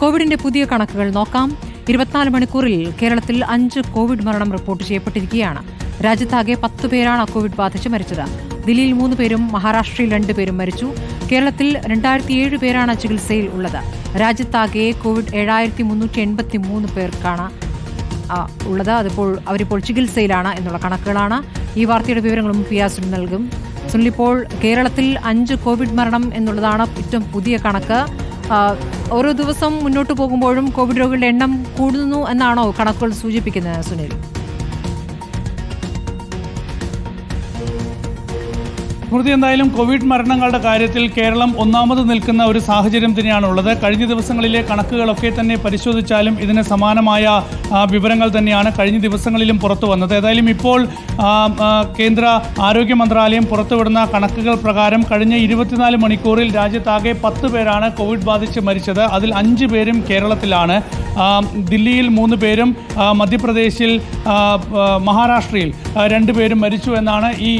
കോവിഡിന്റെ പുതിയ കണക്കുകൾ നോക്കാം. ഇരുപത്തിനാല് മണിക്കൂറിൽ കേരളത്തിൽ അഞ്ച് കോവിഡ് മരണം റിപ്പോർട്ട് ചെയ്യപ്പെട്ടിരിക്കുകയാണ്. രാജ്യത്താകെ പത്ത് പേരാണ് കോവിഡ് ബാധിച്ച് മരിച്ചത്. ദില്ലിയിൽ മൂന്ന് പേരും മഹാരാഷ്ട്രയിൽ രണ്ട് പേരും മരിച്ചു. കേരളത്തിൽ രണ്ടായിരത്തി ഏഴ് പേരാണ് ചികിത്സയിൽ ഉള്ളത്. രാജ്യത്താകെ കോവിഡ് ഏഴായിരത്തി മുന്നൂറ്റി എൺപത്തി മൂന്ന് പേർക്കാണ് ഉള്ളത്. അതിപ്പോൾ അവരിപ്പോൾ ചികിത്സയിലാണ് എന്നുള്ള കണക്കുകളാണ്. ഈ വാർത്തയുടെ വിവരങ്ങളും പിയാസുൻ നൽകും. സുനിൽ ഇപ്പോൾ കേരളത്തിൽ അഞ്ച് കോവിഡ് മരണം എന്നുള്ളതാണ് ഏറ്റവും പുതിയ കണക്ക്. ഓരോ ദിവസം മുന്നോട്ട് പോകുമ്പോഴും കോവിഡ് രോഗികളുടെ എണ്ണം കൂടുന്നു എന്നാണോ കണക്കുകൾ സൂചിപ്പിക്കുന്നത് സുനിൽ? സ്മൃതി എന്തായാലും കോവിഡ് മരണങ്ങളുടെ കാര്യത്തിൽ കേരളം ഒന്നാമത് നിൽക്കുന്ന ഒരു സാഹചര്യം തന്നെയാണ് ഉള്ളത് കഴിഞ്ഞ ദിവസങ്ങളിലെ കണക്കുകളൊക്കെ തന്നെ പരിശോധിച്ചാലും ഇതിന് സമാനമായ വിവരങ്ങൾ തന്നെയാണ് കഴിഞ്ഞ ദിവസങ്ങളിലും പുറത്തു വന്നത്. ഏതായാലും ഇപ്പോൾ കേന്ദ്ര ആരോഗ്യ മന്ത്രാലയം പുറത്തുവിടുന്ന കണക്കുകൾ പ്രകാരം കഴിഞ്ഞ ഇരുപത്തിനാല് മണിക്കൂറിൽ രാജ്യത്താകെ പത്ത് പേരാണ് കോവിഡ് ബാധിച്ച് മരിച്ചത്. അതിൽ അഞ്ച് പേരും കേരളത്തിലാണ്. ദില്ലിയിൽ മൂന്ന് പേരും മധ്യപ്രദേശിൽ മഹാരാഷ്ട്രയിൽ രണ്ടുപേരും രണ്ട് പേരും മരിച്ചു എന്നാണ് ഈ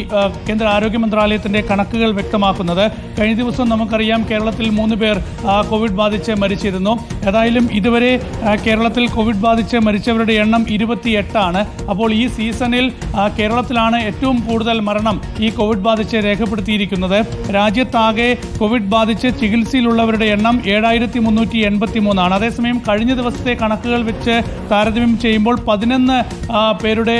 കേന്ദ്ര ആരോഗ്യ മന്ത്രാലയത്തിന്റെ കണക്കുകൾ വ്യക്തമാക്കുന്നത്. കഴിഞ്ഞ ദിവസം നമുക്കറിയാം കേരളത്തിൽ മൂന്ന് പേർ കോവിഡ് ബാധിച്ച് മരിച്ചിരുന്നു. ഏതായാലും ഇതുവരെ കേരളത്തിൽ കോവിഡ് ബാധിച്ച് മരിച്ചവരുടെ എണ്ണം ഇരുപത്തിയെട്ടാണ്. അപ്പോൾ ഈ സീസണിൽ കേരളത്തിലാണ് ഏറ്റവും കൂടുതൽ മരണം ഈ കോവിഡ് ബാധിച്ച് രേഖപ്പെടുത്തിയിരിക്കുന്നത്. രാജ്യത്താകെ കോവിഡ് ബാധിച്ച് ചികിത്സയിലുള്ളവരുടെ എണ്ണം ഏഴായിരത്തി മുന്നൂറ്റി എൺപത്തി മൂന്നാണ് അതേസമയം കഴിഞ്ഞ ദിവസത്തെ കണക്കുകൾ വെച്ച് താരതമ്യം ചെയ്യുമ്പോൾ പതിനൊന്ന് പേരുടെ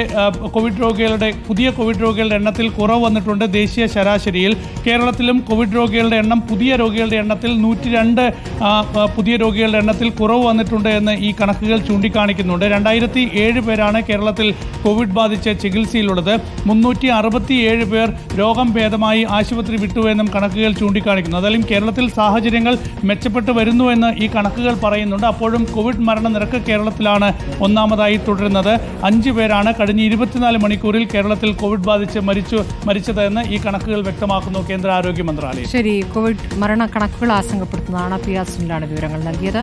കോവിഡ് രോഗികളുടെ പുതിയ കോവിഡ് രോഗികളുടെ എണ്ണത്തിൽ കുറവ് വന്നിട്ടുണ്ട്. ദേശീയ ശരാശരിയിൽ കേരളത്തിലും കോവിഡ് രോഗികളുടെ എണ്ണം പുതിയ രോഗികളുടെ എണ്ണത്തിൽ നൂറ്റി രണ്ട് പുതിയ രോഗികളുടെ എണ്ണത്തിൽ കുറവ് വന്നിട്ടുണ്ട് എന്ന് ഈ കണക്കുകൾ ചൂണ്ടിക്കാണിക്കുന്നുണ്ട്. രണ്ടായിരത്തി ഏഴ് പേരാണ് കേരളത്തിൽ കോവിഡ് ബാധിച്ച് ചികിത്സയിലുള്ളത്. മുന്നൂറ്റി അറുപത്തി ഏഴ് പേർ രോഗം ഭേദമായി ആശുപത്രി വിട്ടുവെന്നും കണക്കുകൾ ചൂണ്ടിക്കാണിക്കുന്നു. അതായത് കേരളത്തിൽ സാഹചര്യങ്ങൾ മെച്ചപ്പെട്ടു വരുന്നുവെന്ന് ഈ കണക്കുകൾ പറയുന്നുണ്ട്. അപ്പോഴും കോവിഡ് മരണനിരക്ക് കേരളത്തിലാണ് ഒന്നാമതായി തുടരുന്നത്. അഞ്ച് പേരാണ് കഴിഞ്ഞ ഇരുപത്തിനാല് മണിക്കൂറിൽ കേരളത്തിൽ കോവിഡ് ബാധിച്ച് മരിച്ചു മരിച്ചതെന്ന് ഈ കണക്കുകൾ വ്യക്തമാക്കുന്നു കേന്ദ്ര ആരോഗ്യ മന്ത്രാലയം. ശരി കോവിഡ് മരണ കണക്കുകൾ ആശങ്കപ്പെടുത്തുന്നതാണ് പിയാസുനിലാണ് വിവരങ്ങൾ നൽകിയത്.